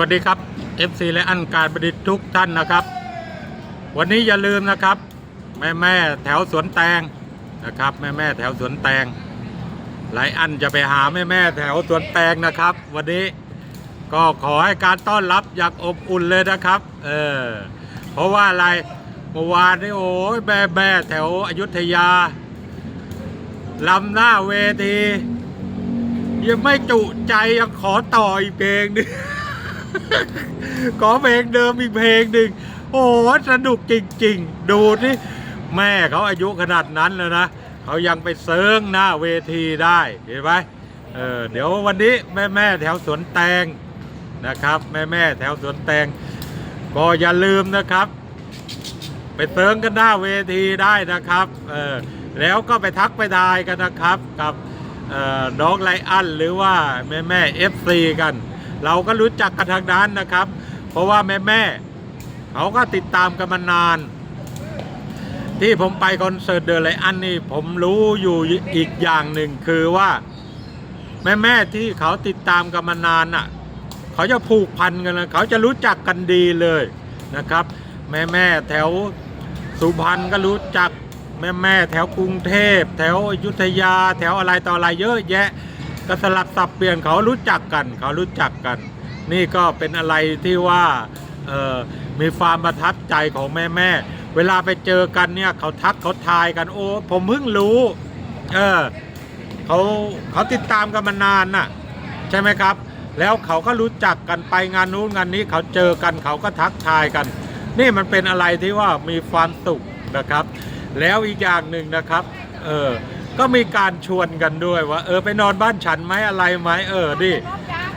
วัสดีครับ FC และอันการประดิษฐ์ทุกท่านนะครับ วันนี้อย่าลืมนะครับ แม่แม่แถวสวนแตงนะครับ แม่แม่แถวสวนแตงหลายอันจะไปหาแม่แม่แถวสวนแตงนะครับ วันนี้ก็ขอให้การต้อนรับอย่างอบอุ่นเลยนะครับเออเพราะว่าอะไรเมื่อวานนี้โอ้ยแม่แม่แถวอยุธยาลำหน้าเวทียังไม่จุใจยังขอต่ออีกเพลงนึง ขอเพลงเดิมอีกเพลงหนึ่งโอ้สนุกจริง ๆ ดูที่แม่เขาอายุขนาดนั้นแล้วนะเขายังไปเซิงหน้าเวทีได้เห็นไหมเออเดี๋ยววันนี้แม่แม่ๆแถวสวนแตงนะครับ แม่แม่ๆแถวสวนแตง ก็อย่าลืมนะครับ ไปเซิงกันหน้าเวทีได้นะครับเออแล้วก็ไปทักไปทายกันนะครับกับเอ่อน้องไลอันหรือว่าแม่แม่เอฟซีกัน เราก็รู้จักกันทางนั้นนะครับ เพราะว่าแม่แม่เขาก็ติดตามกันมานาน ที่ผมไปคอนเสิร์ตเดอะไลอันนี่ผมรู้อยู่อีกอย่างหนึ่งคือว่า แม่แม่ที่เขาติดตามกันมานานอะเขาจะผูกพันกันนะเขาจะรู้จักกันดีเลยนะครับ แม่แม่แถวสุพรรณก็รู้จักแม่แม่แถวกรุงเทพ แถวอยุธยา แถวอะไรต่ออะไรเยอะแยะ ก็สลับสับเปลี่ยนเขารู้จักกัน เขารู้จักกัน นี่ก็เป็นอะไรที่ว่ามีความประทับใจของแม่แม่ๆเวลาไปเจอกันเนี่ยเขาทักเขาทายกันโอ้ผมเพิ่งรู้ เออเขาเขาติดตามกันมานานน่ะ ใช่ไหมครับ แล้วเขาก็รู้จักกันไปงานนู้นงานนี้เขาเจอกันเขาก็ทักทายกัน นี่มันเป็นอะไรที่ว่ามีความสุขนะครับ แล้วอีกอย่างหนึ่งนะครับ เออ ก็มีการชวนกันด้วยว่า เออไปนอนบ้านฉันไหมอะไรไหมเออดิ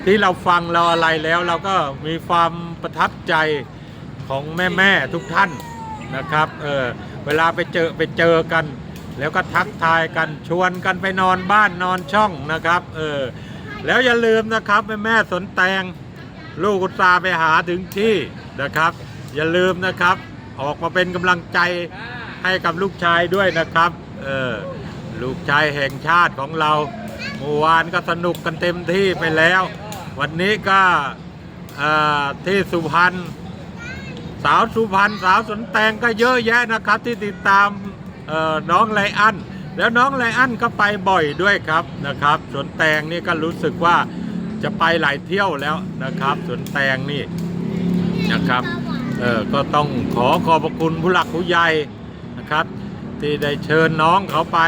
ที่เราฟังเราอะไรแล้ว เราก็มีความประทับใจของแม่แม่ทุกท่านนะครับเออเวลาไปเจอไปเจอกัน แล้วก็ทักทายกันชวนกันไปนอนบ้านนอนช่องนะครับเออแล้วอย่าลืมนะครับแม่แม่สนแตงลูกอุตสาไปหาถึงที่นะครับ อย่าลืมนะครับ ออกมาเป็นกำลังใจให้กับลูกชายด้วยนะครับเออ ลูกชายแห่งชาติของเราเมื่อวานก็สนุกกันเต็มที่ไปแล้ว วันนี้ก็ที่สุพรรณสาวสุพรรณสาวสวนแตงก็เยอะแยะนะครับ ที่ติดตามน้องไลอันแล้วน้องไลอันก็ไปบ่อยด้วยครับนะครับ สวนแตงนี่ก็รู้สึกว่าจะไปหลายเที่ยวแล้วนะครับ สวนแตงนี่นะครับเออก็ต้องขอขอบพระคุณผู้หลักผู้ใหญ่นะครับ ที่ได้เชิญน้องเขาไป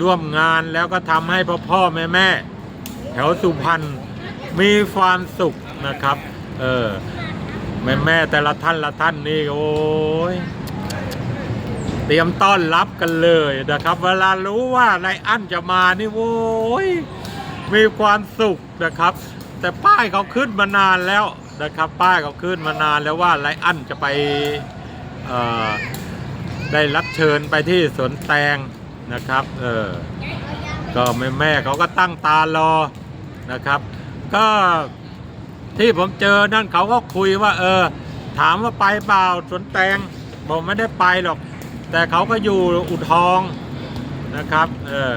ร่วมงานแล้วก็ทำให้พ่อพ่อแม่แม่แถวสุพรรณมีความสุขนะครับ เออแม่แม่แต่ละท่านละท่านนี่โอ้ยเตรียมต้อนรับกันเลยนะครับ เวลารู้ว่าไลอันจะมานี่โว้ยมีความสุขนะครับ แต่ป้ายเขาขึ้นมานานแล้วนะครับ ป้ายเขาขึ้นมานานแล้วว่าไลอันจะไปเออได้รับเชิญไปที่สวนแตง นะครับ เออ ก็แม่แม่เขาก็ตั้งตารอนะครับ ก็ที่ผมเจอนั่นเขาก็คุยว่า เออ ถามว่าไปเปล่าสวนแตงบอกไม่ได้ไปหรอก แต่เขาก็อยู่อุทองนะครับ เออ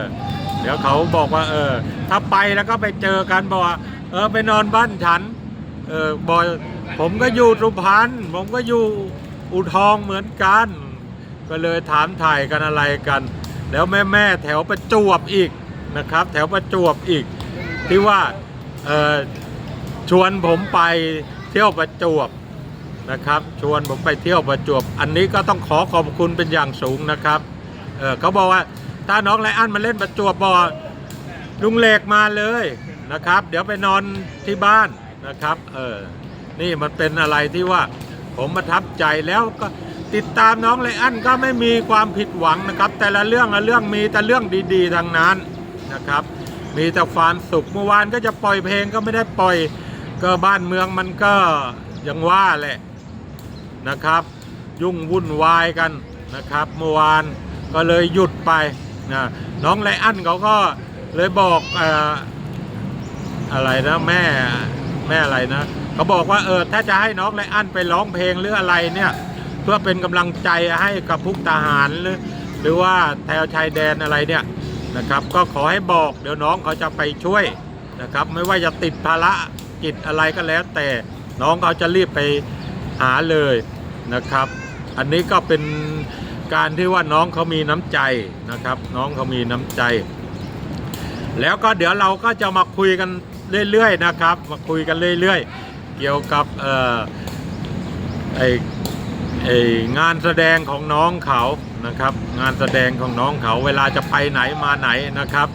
เดี๋ยวเขาบอกว่า เออ ถ้าไปแล้วก็ไปเจอกันบอกว่าเออไปนอนบ้านฉัน เออบอกผมก็อยู่สุพรรณผมก็อยู่อุทองเหมือนกัน ก็เลยถามถ่ายกันอะไรกัน แล้วแม่แม่แถวประจวบอีกนะครับ แถวประจวบอีก ที่ว่าชวนผมไปเที่ยวประจวบนะครับ ชวนผมไปเที่ยวประจวบ อันนี้ก็ต้องขอขอบคุณเป็นอย่างสูงนะครับเเขาบอกว่าถ้าน้องไลอันมาเล่นประจวบบอลุงเหล็กมาเลยนะครับ เดี๋ยวไปนอนที่บ้านนะครับ เออนี่มันเป็นอะไรที่ว่าผมประทับใจแล้วก็ ติดตามน้องไลอันก็ไม่มีความผิดหวังนะครับ แต่ละเรื่องละเรื่องมีแต่เรื่องดีๆทางนั้นนะครับ มีแต่ความสุขเมื่อวานก็จะปล่อยเพลงก็ไม่ได้ปล่อยก็บ้านเมืองมันก็ยังว่าแหละนะครับ ยุ่งวุ่นวายกันนะครับ เมื่อวานก็เลยหยุดไปนะน้องไลอันเขาก็เลยบอกเอ่ออะไรนะแม่แม่อะไรนะเขาบอกว่าเออถ้าจะให้น้องไลอันไปร้องเพลงหรืออะไรเนี่ย เพื่อเป็นกำลังใจให้กับพวกทหารหรือหรือว่าแถวชายแดนอะไรเนี่ยนะครับก็ขอให้บอกเดี๋ยวน้องเขาจะไปช่วยนะครับไม่ว่าจะติดภาระกิจอะไรก็แล้ว แต่น้องเขาจะรีบไปหาเลยนะครับ อันนี้ก็เป็นการที่ว่าน้องเขามีน้ำใจนะครับ น้องเขามีน้ำใจ แล้วก็เดี๋ยวเราก็จะมาคุยกันเรื่อยๆนะครับ มาคุยกันเรื่อยๆ เกี่ยวกับเอ่อไอไอ งานแสดงของน้องเขานะครับ งานแสดงของน้องเขาเวลาจะไปไหนมาไหนนะครับ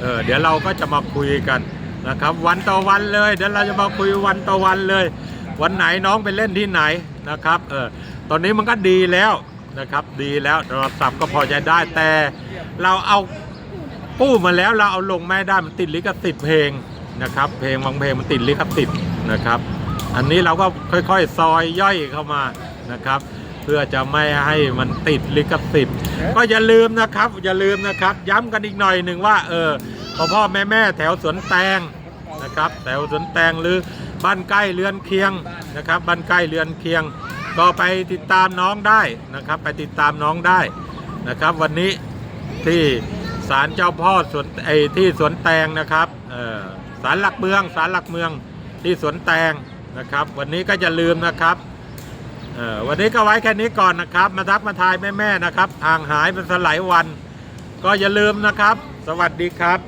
เเดี๋ยวเราก็จะมาคุยกันนะครับ วันต่อวันเลยเดี๋ยวเราจะมาคุยวันต่อวันเลย วันไหนน้องไปเล่นที่ไหนนะครับเออตอนนี้มันก็ดีแล้วนะครับ ดีแล้วโทรศัพท์ก็พอใจได้แต่เราเอากู้มาแล้วเราเอาลงไม่ได้มันติดลิขสิทธิ์เพลงนะครับ เพลงบางเพลงมันติดลิขสิทธิ์นะครับ อันนี้เราก็ค่อยๆ ซอยย่อยเข้ามา นะครับ เพื่อจะไม่ให้มันติดลิขสิทธิ์ก็อย่าลืมนะครับ อย่าลืมนะครับ ย้ำกันอีกหน่อยหนึ่งว่าเออพ่อพ่อแม่แม่แถวสวนแตงนะครับแถวสวนแตงหรือบ้านใกล้เรือนเคียงนะครับบ้านใกล้เรือนเคียง ก็ไปติดตามน้องได้นะครับ ไปติดตามน้องได้นะครับ วันนี้ที่ศาลเจ้าพ่อสวนไอ้ที่สวนแตงนะครับเออศาลหลักเมืองศาลหลักเมืองที่สวนแตงนะครับ วันนี้ก็อย่าลืมนะครับเอ่อ วันนี้ก็ไว้แค่นี้ก่อนนะครับ มาทักมาทายแม่ๆนะครับห่างหายเป็นสลายวัน ก็อย่าลืมนะครับ สวัสดีครับ